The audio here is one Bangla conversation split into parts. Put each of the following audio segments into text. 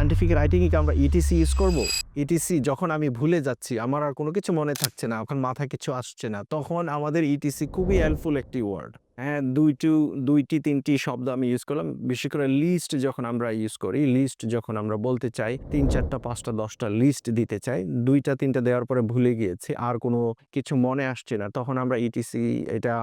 সায়েন্টিফিক রাইটিংয়ে কি আমরা ইটিসি ইউজ করব? ইটিসি যখন আমি ভুলে যাচ্ছি, আমার আর কোনো কিছু মনে থাকছে না, এখন মাথা কিছু আসছে না, তখন আমাদের ইটিসি খুবই হেল্পফুল একটি ওয়ার্ড হ্যাঁ দুইটু, দুইটি, তিনটি শব্দ আমি ইউজ করলাম। বিশেষ করে লিস্ট যখন আমরা ইউজ করি লিস্ট যখন আমরা বলতে চাই, তিন চারটা, পাঁচটা, দশটা লিস্ট দিতে চাই, দুইটা, তিনটা দেওয়ার পরে ভুলে গিয়েছি, আর কোনো কিছু মনে আসছে না। তখন আমরা ইটিসি এটা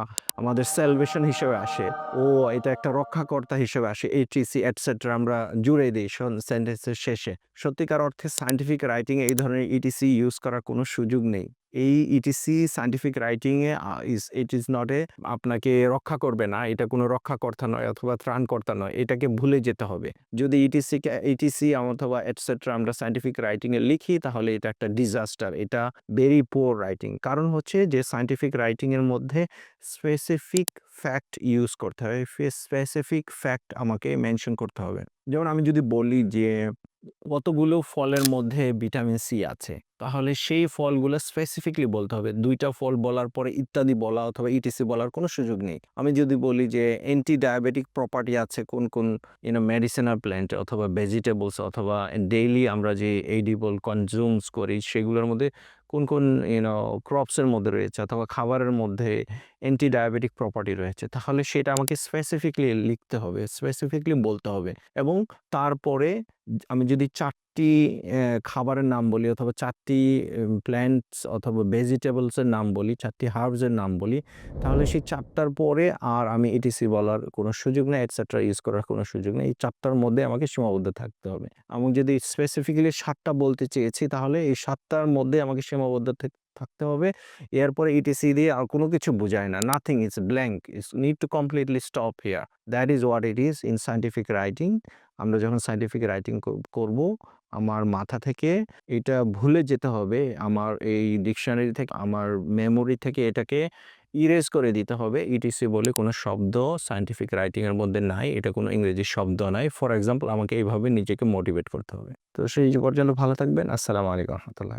আমাদের সেলভেশন হিসেবে আসে, ও এটা একটা রক্ষাকর্তা হিসেবে আসে এটিসি এটসেট্রা আমরা জুড়ে দিই সেন্টেন্সের শেষে। সত্যিকার অর্থে সায়েন্টিফিক রাইটিং এই ধরনের ইটিসি ইউজ করার কোনো সুযোগ নেই। এই ETC scientific রাইটিংয়ে is it is not a আপনাকে রক্ষা করবে না। এটা কোনো রক্ষাকর্তা নয় অথবা ত্রাণকর্তা নয়। এটাকে ভুলে যেতে হবে। যদি ইটিসিকে ইটিসি অথবা এটসেট্রা আমরা সায়েন্টিফিক রাইটিংয়ে লিখি, তাহলে এটা একটা ডিজাস্টার এটা ভেরি পোর রাইটিং কারণ হচ্ছে যে সায়েন্টিফিক রাইটিংয়ের মধ্যে স্পেসিফিক ফ্যাক্ট ইউজ করতে হবে স্পেসিফিক ফ্যাক্ট আমাকে মেনশন করতে হবে। যেমন আমি যদি বলি যে কতগুলো ফলের মধ্যে ভিটামিন সি আছে তাহলে সেই ফলগুলো স্পেসিফিকলি বলতে হবে। দুইটা ফল বলার পরে ইত্যাদি বলা অথবা ইটিসি বলার কোনো সুযোগ নেই। আমি যদি বলি যে অ্যান্টি ডায়াবেটিক প্রপার্টি আছে কোন কোন ইউনো মেডিসিনাল প্ল্যান্ট অথবা ভেজিটেবলস অথবা ডেইলি আমরা যে এইডিবল কনজিউমস করি, সেগুলোর মধ্যে কোন কোন ইউনো ক্রপসের মধ্যে রয়েছে অথবা খাবারের মধ্যে অ্যান্টি ডায়াবেটিক প্রপার্টি রয়েছে, তাহলে সেটা আমাকে স্পেসিফিকলি লিখতে হবে স্পেসিফিকলি বলতে হবে। এবং তারপরে আমি যদি চারটি খাবারের নাম বলি অথবা চারটি প্ল্যান্টস অথবা ভেজিটেবলসের নাম বলি, চারটি হার্বসের নাম বলি, তাহলে সেই চারটার পরে আর আমি ইটিসি বলার কোনো সুযোগ নেই এটসেট্রা ইউজ করার কোনো সুযোগ নেই, এই চারটার মধ্যে আমাকে সীমাবদ্ধ থাকতে হবে। এবং যদি স্পেসিফিক্যালি সাতটা বলতে চেয়েছি, তাহলে এই সাতটার মধ্যে আমাকে সীমাবদ্ধ থাকতে হবে। এরপরে ইটিসি দিয়ে আর কোনো কিছু বোঝায় না। Nothing is blank is need to completely stop here that is what it is in scientific writing আমরা যখন সায়েন্টিফিক রাইটিং করব, আমার মাথা থেকে এটা ভুলে যেতে হবে। আমার এই ডিকশনারি থেকে, আমার মেমোরি থেকে এটাকে ইরেজ করে দিতে হবে। ইটিসি বলে কোনো শব্দ সায়েন্টিফিক রাইটিংয়ের মধ্যে নাই। এটা কোনো ইংরেজি শব্দ নাই। ফর এক্সাম্পল আমাকে এইভাবে নিজেকে মোটিভেট করতে হবে। তো সেই পর্যন্ত ভালো থাকবেন। আসসালামু আলাইকুম রহমতুল্লাহ